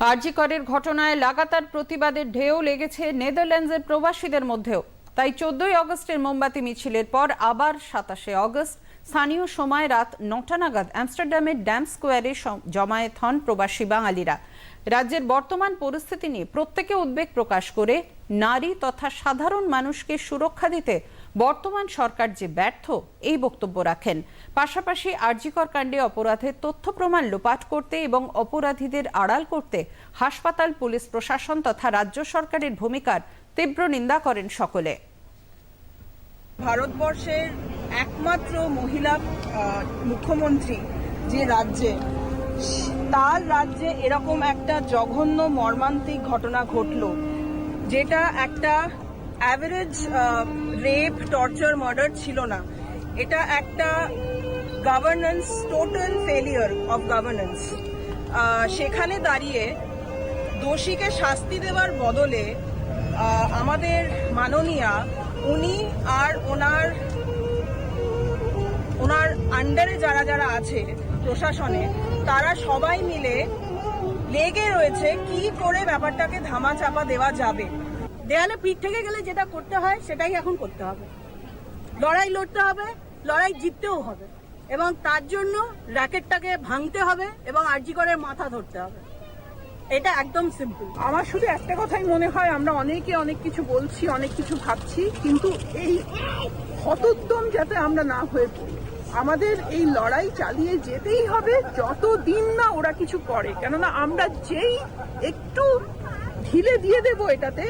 আরজিকরের ঘটনায় লাগাতার প্রতিবাদের ঢেউ লেগেছে নেদারল্যান্ডসের প্রবাসীদের মধ্যেও। তাই চোদ্দই অগস্টের মোমবাতি মিছিলের পর আবার সাতাশে অগস্ট, স্থানীয় সময় রাত নটা নাগাদ আমস্টারডামের ড্যাম স্কোয়ারে জমায়েত হন প্রবাসী বাঙালিরা। রাজ্যের বর্তমান পরিস্থিতি নিয়ে প্রত্যেকে উদ্বেগ প্রকাশ করে নারী তথা সাধারণ মানুষকে সুরক্ষা দিতে বর্তমান সরকার যে ব্যর্থ, এই বক্তব্য রাখেন। পাশাপাশি আরজিকর কাণ্ডে অপরাধের তথ্য প্রমাণ লোপাট করতে এবং অপরাধীদের আড়াল করতে হাসপাতাল, পুলিশ প্রশাসন তথা রাজ্য সরকারের ভূমিকার তীব্র নিন্দা করেন সকলে। ভারতবর্ষের একমাত্র মহিলা মুখ্যমন্ত্রী যে রাজ্যে, তার রাজ্যে এরকম একটা জঘন্য মর্মান্তিক ঘটনা ঘটলো, যেটা একটা অ্যাভারেজ রেপ টর্চার মার্ডার ছিল না। এটা একটা governance total failure of governance সেখানে দাঁড়িয়ে দোষীকে শাস্তি দেওয়ার বদলে আমাদের মাননীয়া, উনি আর ওনার ওনার আন্ডারে যারা যারা আছে প্রশাসনে, তারা সবাই মিলে লেগে রয়েছে কি করে ব্যাপারটাকে ধামা চাপা দেওয়া যাবে। দেয়ালে পিঠ থেকে গেলে যেটা করতে হয়, সেটাই এখন করতে হবে। লড়াই লড়তে হবে, লড়াই জিততেও হবে। এবং তার জন্য র্যাকেটটাকে ভাঙতে হবে এবং আরজিকরের মাথা ধরতে হবে। এটা একদম সিম্পল আমার শুধু একটা কথাই মনে হয়, আমরা অনেকে অনেক কিছু বলছি, অনেক কিছু ভাবছি, কিন্তু এই হতোদ্যম যাতে আমরা না হয়ে পড়ি। আমাদের এই লড়াই চালিয়ে যেতেই হবে, যতদিন না ওরা কিছু করে। কেননা আমরা যেই একটু ঢিলে দিয়ে দেব এটাতে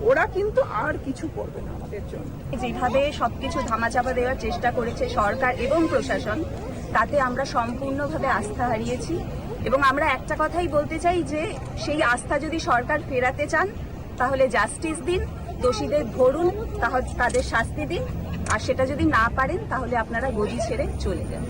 ওরা কিন্তু আর কিছু করবে না আমাদের জন্য। যেভাবে সবকিছু ধামাচাপা দেওয়ার চেষ্টা করেছে সরকার এবং প্রশাসন, তাতে আমরা সম্পূর্ণভাবে আস্থা হারিয়েছি। এবং আমরা একটা কথাই বলতে চাই যে, সেই আস্থা যদি সরকার ফেরাতে চান, তাহলে জাস্টিস দিন, দোষীদের ধরুন, তাহলে তাদের শাস্তি দিন। আর সেটা যদি না পারেন, তাহলে আপনারা গদি ছেড়ে চলে যান।